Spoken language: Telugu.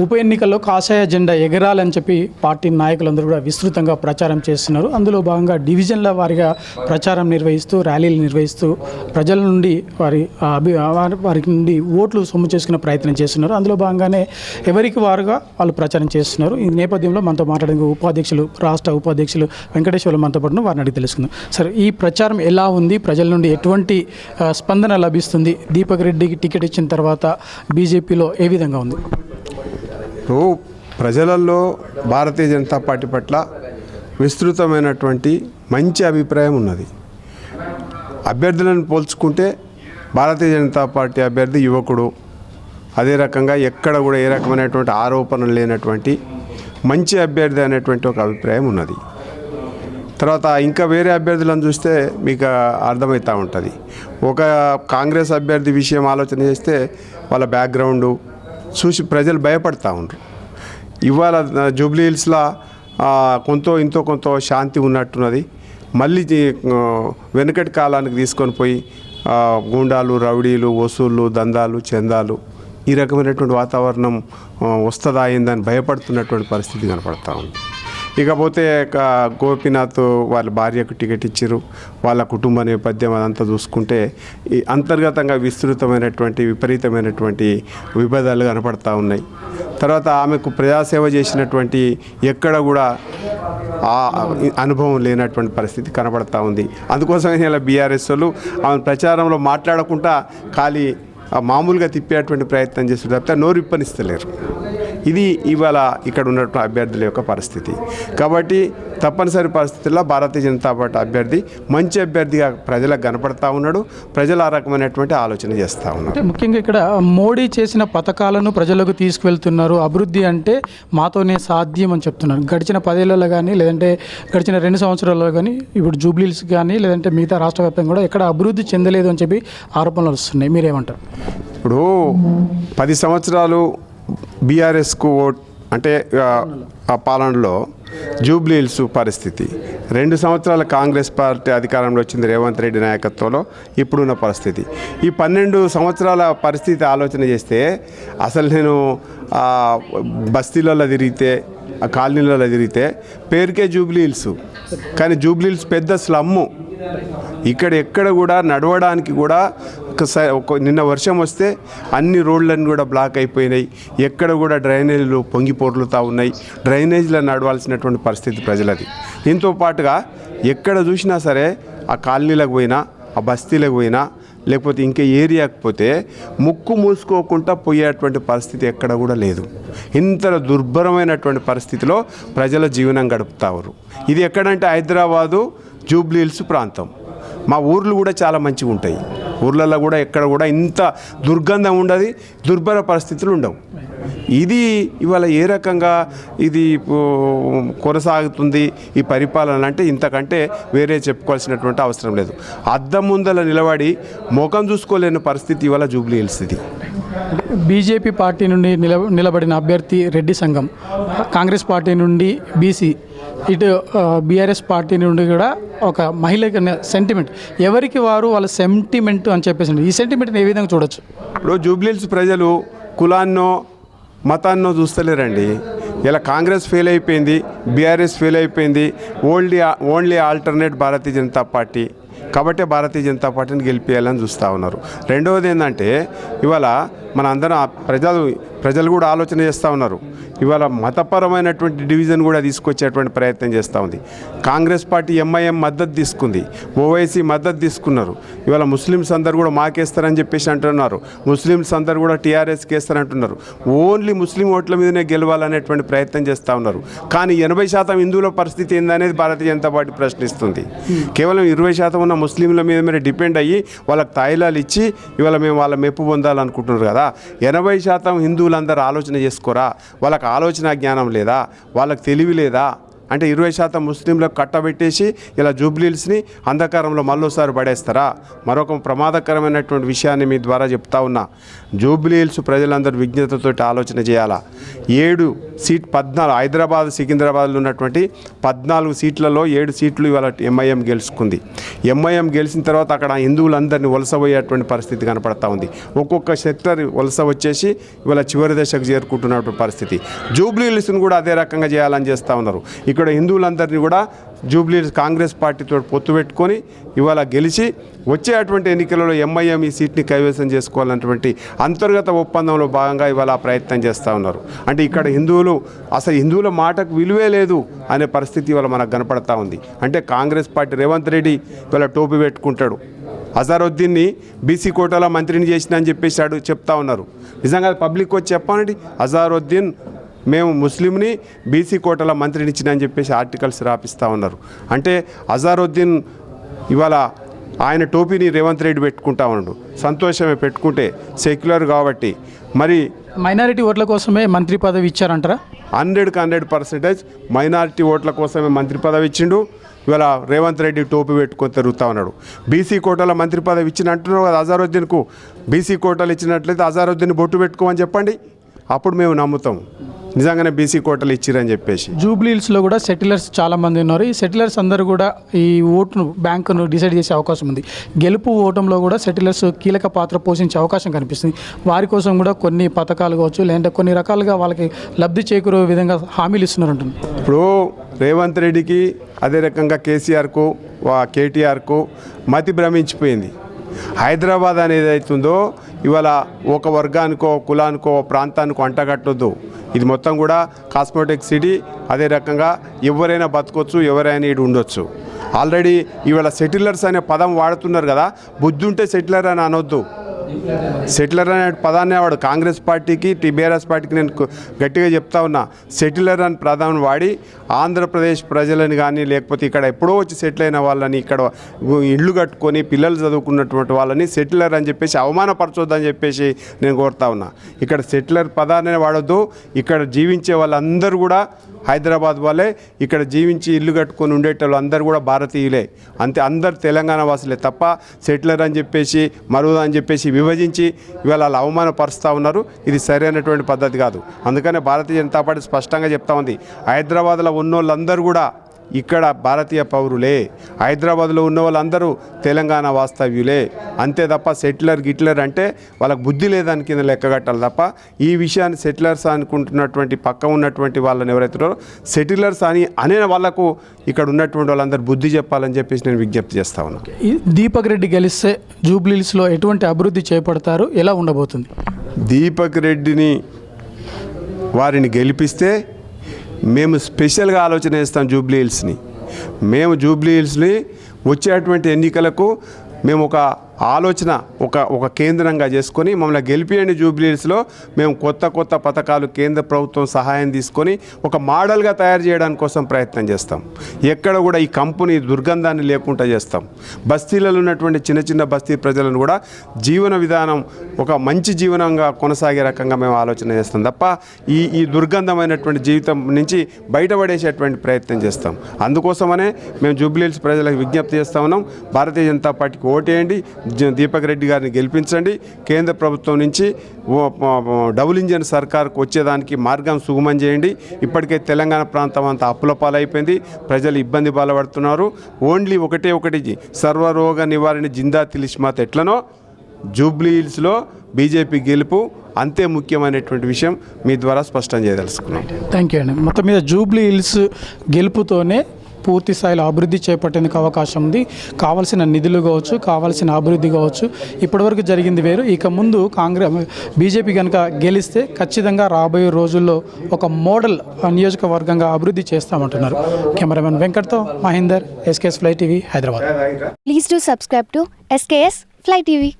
ఉప ఎన్నికల్లో కాషాయ జెండా ఎగరాలని చెప్పి పార్టీ నాయకులందరూ కూడా విస్తృతంగా ప్రచారం చేస్తున్నారు. అందులో భాగంగా డివిజన్ల వారిగా ప్రచారం నిర్వహిస్తూ ర్యాలీలు నిర్వహిస్తూ ప్రజల నుండి వారి అభి వారి- నుండి ఓట్లు సొమ్ము చేసుకునే ప్రయత్నం చేస్తున్నారు. అందులో భాగంగానే ఎవరికి వారుగా వాళ్ళు ప్రచారం చేస్తున్నారు. ఈ నేపథ్యంలో మనతో మాట్లాడే ఉపాధ్యక్షులు రాష్ట్ర ఉపాధ్యక్షులు వెంకటేశ్వర్లు మనతో పాటు వారిని అడిగి తెలుసుకుందాం. సరే ఈ ప్రచారం ఎలా ఉంది? ప్రజల నుండి ఎటువంటి స్పందన లభిస్తుంది? దీపక్ రెడ్డికి టికెట్ ఇచ్చిన తర్వాత బీజేపీలో ఏ విధంగా ఉంది? ఇప్పుడు ప్రజలలో భారతీయ జనతా పార్టీ పట్ల విస్తృతమైనటువంటి మంచి అభిప్రాయం ఉన్నది. అభ్యర్థులను పోల్చుకుంటే భారతీయ జనతా పార్టీ అభ్యర్థి యువకుడు అదే రకంగా ఎక్కడ కూడా ఏ రకమైనటువంటి ఆరోపణలు లేనటువంటి మంచి అభ్యర్థి అనేటువంటి ఒక అభిప్రాయం ఉన్నది. తర్వాత ఇంకా వేరే అభ్యర్థులను చూస్తే మీకు అర్థమవుతూ ఉంటుంది. ఒక కాంగ్రెస్ అభ్యర్థి విషయం ఆలోచన చేస్తే వాళ్ళ బ్యాక్గ్రౌండు చూసి ప్రజలు భయపడతా ఉండరు. ఇవాళ జూబ్లీ హిల్స్లో కొంత ఇంతో కొంత శాంతి ఉన్నట్టున్నది. మళ్ళీ వెనుకటి కాలానికి తీసుకొని పోయి గుండాలు గూండాలు రౌడీలు వసూళ్ళు దందాలు చందాలు ఈ రకమైనటువంటి వాతావరణం వస్తుందా అయిందని భయపడుతున్నటువంటి పరిస్థితి కనపడతా ఉంది. ఇకపోతే గోపీనాథ్ వాళ్ళ భార్యకు టికెట్ ఇచ్చారు వాళ్ళ కుటుంబ నేపథ్యం అదంతా చూసుకుంటే ఈ అంతర్గతంగా విస్తృతమైనటువంటి విపరీతమైనటువంటి విభేదాలు కనపడతా ఉన్నాయి. తర్వాత ఆమెకు ప్రజాసేవ చేసినటువంటి ఎక్కడ కూడా ఆ అనుభవం లేనటువంటి పరిస్థితి కనబడతా ఉంది. అందుకోసమే ఇలా బీఆర్ఎస్ వాళ్ళు ఆమె ప్రచారంలో మాట్లాడకుండా ఖాళీ మామూలుగా తిప్పేటువంటి ప్రయత్నం చేస్తారు తప్పితే నోరు ఇప్పనిస్తలేరు ఇది ఇవాళ ఇక్కడ ఉన్నటువంటి అభ్యర్థుల యొక్క పరిస్థితి. కాబట్టి తప్పనిసరి పరిస్థితుల్లో భారతీయ జనతా పార్టీ అభ్యర్థి మంచి అభ్యర్థిగా ప్రజలకు కనపడతా ఉన్నాడు. ప్రజలు ఆ రకమైనటువంటి ఆలోచన చేస్తూ ఉన్నారు. అంటే ముఖ్యంగా ఇక్కడ మోడీ చేసిన పథకాలను ప్రజలకు తీసుకువెళ్తున్నారు. అభివృద్ధి అంటే మాతోనే సాధ్యం అని చెప్తున్నారు. గడిచిన పదేళ్ళలో కానీ లేదంటే గడిచిన రెండు సంవత్సరాల్లో కానీ ఇప్పుడు జూబ్లీస్ కానీ లేదంటే మిగతా రాష్ట్ర వ్యాప్తంగా కూడా ఎక్కడ అభివృద్ధి చెందలేదు అని చెప్పి ఆరోపణలు వస్తున్నాయి. మీరేమంటారు? ఇప్పుడు పది సంవత్సరాలు బీఆర్ఎస్కు ఓట్ అంటే ఆ, పాలనలో జూబ్లీ హిల్స్ పరిస్థితి. రెండు సంవత్సరాల కాంగ్రెస్ పార్టీ అధికారంలో వచ్చింది రేవంత్ రెడ్డి నాయకత్వంలో ఇప్పుడున్న పరిస్థితి. ఈ పన్నెండు సంవత్సరాల పరిస్థితి ఆలోచన చేస్తే అసలు నేను బస్తీలలో తిరిగితే ఆ కాలనీలలో తిరిగితే పేరుకే జూబ్లీ హిల్స్ కానీ జూబ్లీ హిల్స్ పెద్ద స్లమ్ము. ఇక్కడ ఎక్కడ కూడా నడవడానికి కూడా ఒక నిన్న వర్షం వస్తే అన్ని రోడ్లన్నీ కూడా బ్లాక్ అయిపోయినాయి. ఎక్కడ కూడా డ్రైనేజీలు పొంగి పొర్లుతూ ఉన్నాయి. డ్రైనేజీలో నడవాల్సినటువంటి పరిస్థితి ప్రజలది. దీంతో పాటుగా ఎక్కడ చూసినా సరే ఆ కాలనీలకు పోయినా ఆ బస్తీలకు పోయినా లేకపోతే ఇంకా ఏరియాకి పోతే ముక్కు మూసుకోకుండా పోయేటువంటి పరిస్థితి ఎక్కడ కూడా లేదు. ఇంత దుర్భరమైనటువంటి పరిస్థితిలో ప్రజల జీవనం గడుపుతారు ఇది ఎక్కడంటే హైదరాబాదు జూబ్లీహిల్స్ ప్రాంతం. మా ఊర్లు కూడా చాలా మంచిగా ఉంటాయి. ఊర్లలో కూడా ఎక్కడ కూడా ఇంత దుర్గంధం ఉండదు దుర్భర పరిస్థితులు ఉండవు. ఇది ఇవాళ ఏ రకంగా ఇది కొనసాగుతుంది ఈ పరిపాలన అంటే ఇంతకంటే వేరే చెప్పుకోవాల్సినటువంటి అవసరం లేదు. అద్దం ముందల నిలబడి ముఖం చూసుకోలేని పరిస్థితి ఇవాళ జూబ్లీ హిల్స్ ఇది. బీజేపీ పార్టీ నుండి నిల నిలబడిన అభ్యర్థి రెడ్డి సంఘం కాంగ్రెస్ పార్టీ నుండి బీసీ ఇటు బీఆర్ఎస్ పార్టీ నుండి కూడా ఒక మహిళకి సెంటిమెంట్ ఎవరికి వారు వాళ్ళ సెంటిమెంట్ అని చెప్పేసి ఈ సెంటిమెంట్ని ఏ విధంగా చూడొచ్చు? ఇప్పుడు జూబ్లీహిల్స్ ప్రజలు కులాన్నో మతాన్నో చూస్తలేరండి. ఇలా కాంగ్రెస్ ఫెయిల్ అయిపోయింది బీఆర్ఎస్ ఫెయిల్ అయిపోయింది only only alternate Bharatiya Janata party కాబట్టే భారతీయ జనతా పార్టీని గెలిపేయాలని చూస్తూ ఉన్నారు. రెండవది ఏంటంటే ఇవాళ మన అందరం ప్రజలు ప్రజలు కూడా ఆలోచన చేస్తూ ఉన్నారు. ఇవాళ మతపరమైనటువంటి డివిజన్ కూడా తీసుకొచ్చేటువంటి ప్రయత్నం చేస్తూ ఉంది. కాంగ్రెస్ పార్టీ ఎంఐఎం మద్దతు తీసుకుంది. ఓవైసీ మద్దతు తీసుకున్నారు. ఇవాళ ముస్లిమ్స్ అందరు కూడా మాకేస్తారని చెప్పేసి అంటున్నారు. ముస్లిమ్స్ అందరు కూడా టీఆర్ఎస్కి వేస్తారంటున్నారు. ఓన్లీ ముస్లిం ఓట్ల మీదనే గెలవాలనేటువంటి ప్రయత్నం చేస్తూ ఉన్నారు. కానీ ఎనభై శాతం హిందువుల పరిస్థితి ఏందనేది భారతీయ జనతా పార్టీ ప్రశ్నిస్తుంది. కేవలం ఇరవై శాతం ఉన్న ముస్లింల మీద మీరు డిపెండ్ అయ్యి వాళ్ళకి తాయిలాలు ఇచ్చి ఇవాళ మేము వాళ్ళ మెప్పు పొందాలనుకుంటున్నారు కదా. ఎనభై శాతం హిందువులందరూ ఆలోచన చేసుకోరా? వాళ్ళకి ఆలోచన జ్ఞానం లేదా? వాళ్ళకి తెలివి లేదా? అంటే ఇరవై శాతం ముస్లింలకు కట్టబెట్టేసి ఇలా జూబ్లీల్స్ని అంధకారంలో మళ్ళోసారి పడేస్తారా? మరొక ప్రమాదకరమైనటువంటి విషయాన్ని మీ ద్వారా చెప్తా ఉన్నా. జూబ్లీహిల్స్ ప్రజలందరూ విజ్ఞతతో ఆలోచన చేయాలా? ఏడు సీట్ పద్నాలుగు హైదరాబాద్ సికింద్రాబాద్లో ఉన్నటువంటి పద్నాలుగు సీట్లలో ఏడు సీట్లు ఇవాళ ఎంఐఎం గెలుచుకుంది. ఎంఐఎం గెలిచిన తర్వాత అక్కడ హిందువులందరినీ వలసపోయేటువంటి పరిస్థితి కనపడతా ఉంది. ఒక్కొక్క సెక్టర్ వలస వచ్చేసి ఇవాళ చివరి దశకు చేరుకుంటున్నటువంటి పరిస్థితి. జూబ్లీహిల్స్ని కూడా అదే రకంగా చేయాలని చేస్తూ ఉన్నారు. ఇక్కడ హిందువులందరినీ కూడా జూబ్లీ కాంగ్రెస్ పార్టీతో పొత్తు పెట్టుకొని ఇవాళ గెలిచి వచ్చేటువంటి ఎన్నికలలో ఎంఐఎం ఈ సీట్ని కైవసం చేసుకోవాలన్నటువంటి అంతర్గత ఒప్పందంలో భాగంగా ఇవాళ ప్రయత్నం చేస్తూ ఉన్నారు. అంటే ఇక్కడ హిందువులు అసలు హిందువుల మాటకు విలువే లేదు అనే పరిస్థితి ఇవాళ మనకు కనపడతా ఉంది. అంటే కాంగ్రెస్ పార్టీ రేవంత్ రెడ్డి ఇవాళ టోపీ పెట్టుకుంటాడు. అజారుద్దీన్ని బీసీ కోటాలో మంత్రిని చేసిన అని చెప్పేసి చెప్తా ఉన్నారు. నిజంగా పబ్లిక్ వచ్చి చెప్పానండి అజారుద్దీన్ మేము ముస్లింని బీసీ కోటల మంత్రిని ఇచ్చిన అని చెప్పేసి ఆర్టికల్స్ రాపిస్తూ ఉన్నారు. అంటే అజారుద్దీన్ ఇవాళ ఆయన టోపీని రేవంత్ రెడ్డి పెట్టుకుంటా ఉన్నాడు. సంతోషమే పెట్టుకుంటే సెక్యులర్ కాబట్టి. మరి మైనారిటీ ఓట్ల కోసమే మంత్రి పదవి ఇచ్చారంటారా? హండ్రెడ్కి హండ్రెడ్ పర్సెంటేజ్ మైనారిటీ ఓట్ల కోసమే మంత్రి పదవి ఇచ్చిండు. ఇవాళ రేవంత్ రెడ్డి టోపీ పెట్టుకొని తిరుగుతూ ఉన్నాడు. బీసీ కోటాల మంత్రి పదవి ఇచ్చిన కదా అజారుద్దీన్కు. బీసీ కోటాలు ఇచ్చినట్లయితే అజారుద్దీన్ బొట్టు పెట్టుకోమని చెప్పండి. అప్పుడు మేము నమ్ముతాం. నిజంగానే బీసీ కోటలు ఇచ్చిరని చెప్పేసి. జూబ్లీహిల్స్లో కూడా సెటిలర్స్ చాలా మంది ఉన్నారు. ఈ సెటిలర్స్ అందరూ కూడా ఈ ఓటును బ్యాంకును డిసైడ్ చేసే అవకాశం ఉంది. గెలుపు ఓటంలో కూడా సెటిలర్స్ కీలక పాత్ర పోషించే అవకాశం కనిపిస్తుంది. వారి కోసం కూడా కొన్ని పథకాలు కావచ్చు లేదంటే కొన్ని రకాలుగా వాళ్ళకి లబ్ధి చేకూరే విధంగా హామీలు ఇస్తున్నారు అంటుంది ఇప్పుడు రేవంత్ రెడ్డికి అదే రకంగా కేసీఆర్కు వా కేటీఆర్కు మతి భ్రమించిపోయింది. హైదరాబాద్ అనేది అవుతుందో ఇవాళ ఒక వర్గానికో కులానికో ప్రాంతానికో అంటగట్టొద్దు. ఇది మొత్తం కూడా కాస్మోటిక్ సిటీ. అదే రకంగా ఎవరైనా బతకొచ్చు ఎవరైనా ఇటు ఉండొచ్చు. ఆల్రెడీ ఇవాళ సెటిలర్స్ అనే పదం వాడుతున్నారు కదా. బుద్ధి ఉంటే సెటిలర్ అని అనొద్దు. సెటిలర్ అనే పదాన్ని వాడు కాంగ్రెస్ పార్టీకి టీబీఆర్ఎస్ పార్టీకి నేను గట్టిగా చెప్తా ఉన్నా. సెటిలర్ అని ప్రధాని వాడి ఆంధ్రప్రదేశ్ ప్రజలని కానీ లేకపోతే ఇక్కడ ఎప్పుడో వచ్చి సెటిల్ అయిన వాళ్ళని ఇక్కడ ఇళ్ళు కట్టుకొని పిల్లలు చదువుకున్నటువంటి వాళ్ళని సెటిలర్ అని చెప్పేసి అవమానపరచొద్దని చెప్పేసి నేను కోరుతా ఉన్నా. ఇక్కడ సెటిలర్ పదాన్ని వాడొద్దు. ఇక్కడ జీవించే వాళ్ళందరూ కూడా హైదరాబాద్ వాళ్ళే. ఇక్కడ జీవించి ఇల్లు కట్టుకొని ఉండేటోళ్ళు అందరూ కూడా భారతీయులే. అంతే అందరు తెలంగాణ వాసులే తప్ప సెటిలర్ అని చెప్పేసి మరువు అని చెప్పేసి విభజించి ఇవాళ వాళ్ళు అవమానపరుస్తూ ఉన్నారు. ఇది సరైనటువంటి పద్ధతి కాదు. అందుకనే భారతీయ జనతా పార్టీ స్పష్టంగా చెప్తా ఉంది. హైదరాబాద్లో ఉన్న వాళ్ళందరూ కూడా ఇక్కడ భారతీయ పౌరులే. హైదరాబాద్లో ఉన్న వాళ్ళందరూ తెలంగాణ వాస్తవ్యులే. అంతే తప్ప సెటిలర్ గిట్లర్ అంటే వాళ్ళకి బుద్ధి లేదని కింద లెక్కగట్టాలి తప్ప. ఈ విషయాన్ని సెటిలర్స్ అనుకుంటున్నటువంటి పక్క ఉన్నటువంటి వాళ్ళని ఎవరైతే ఉన్నారో సెటిలర్స్ అని అనే వాళ్ళకు ఇక్కడ ఉన్నటువంటి వాళ్ళందరూ బుద్ధి చెప్పాలని చెప్పేసి నేను విజ్ఞప్తి చేస్తా ఉన్నాను ఈ దీపక్ రెడ్డి గెలిస్తే జూబ్లీహిల్స్లో ఎటువంటి అభివృద్ధి చేపడతారు? ఎలా ఉండబోతుంది? దీపక్ రెడ్డిని వారిని గెలిపిస్తే మేము స్పెషల్గా ఆలోచన చేస్తాం జూబ్లీ హిల్స్ని. మేము జూబ్లీ హిల్స్ని వచ్చేటువంటి ఎన్నికలకు మేము ఒక ఆలోచన ఒక ఒక కేంద్రంగా చేసుకొని మమ్మల్ని గెలిపియండి జూబ్లీస్లో మేము కొత్త కొత్త పథకాలు కేంద్ర ప్రభుత్వం సహాయం తీసుకొని ఒక మోడల్గా తయారు చేయడానికి కోసం ప్రయత్నం చేస్తాం. ఎక్కడ కూడా ఈ కంపెనీ దుర్గంధాన్ని లేకుండా చేస్తాం. బస్తీలలో ఉన్నటువంటి చిన్న చిన్న బస్తీ ప్రజలను కూడా జీవన విధానం ఒక మంచి జీవనంగా కొనసాగే రకంగా మేము ఆలోచన చేస్తాం తప్ప ఈ ఈ దుర్గంధమైనటువంటి జీవితం నుంచి బయటపడేసేటువంటి ప్రయత్నం చేస్తాం. అందుకోసమనే మేము జూబ్లీహిల్స్ ప్రజలకు విజ్ఞప్తి చేస్తా ఉన్నాం. భారతీయ జనతా పార్టీకి ఓటేయండి. దీపక్ రెడ్డి గారిని గెలిపించండి. కేంద్ర ప్రభుత్వం నుంచి డబుల్ ఇంజన్ సర్కార్కు వచ్చేదానికి మార్గం సుగమం చేయండి. ఇప్పటికే తెలంగాణ ప్రాంతం అంతా అప్పుల పాలైపోయింది. ప్రజలు ఇబ్బంది బాధపడుతున్నారు ఓన్లీ ఒకటే ఒకటి సర్వరోగ నివారణ జిందా తిలిష్మాత్ ఎట్లనో జూబ్లీ హిల్స్లో బీజేపీ గెలుపు అంతే ముఖ్యమైనటువంటి విషయం మీ ద్వారా స్పష్టం చేయదలుచుకున్నాం. థ్యాంక్ యూ అండి మొత్తం మీద జూబ్లీ హిల్స్ గెలుపుతోనే పూర్తి స్థాయిలో అభివృద్ధి చేపట్టేందుకు అవకాశం ఉంది. కావాల్సిన నిధులు కావచ్చు కావాల్సిన అభివృద్ధి కావచ్చు ఇప్పటివరకు జరిగింది వేరు. ఇక ముందు కాంగ్రెస్ బీజేపీ కనుక గెలిస్తే ఖచ్చితంగా రాబోయే రోజుల్లో ఒక మోడల్ నియోజకవర్గంగా అభివృద్ధి చేస్తామంటున్నారు. Cameraman వెంకట్తో Mahender SKS fly TV Hyderabad. Please do subscribe to SKS fly TV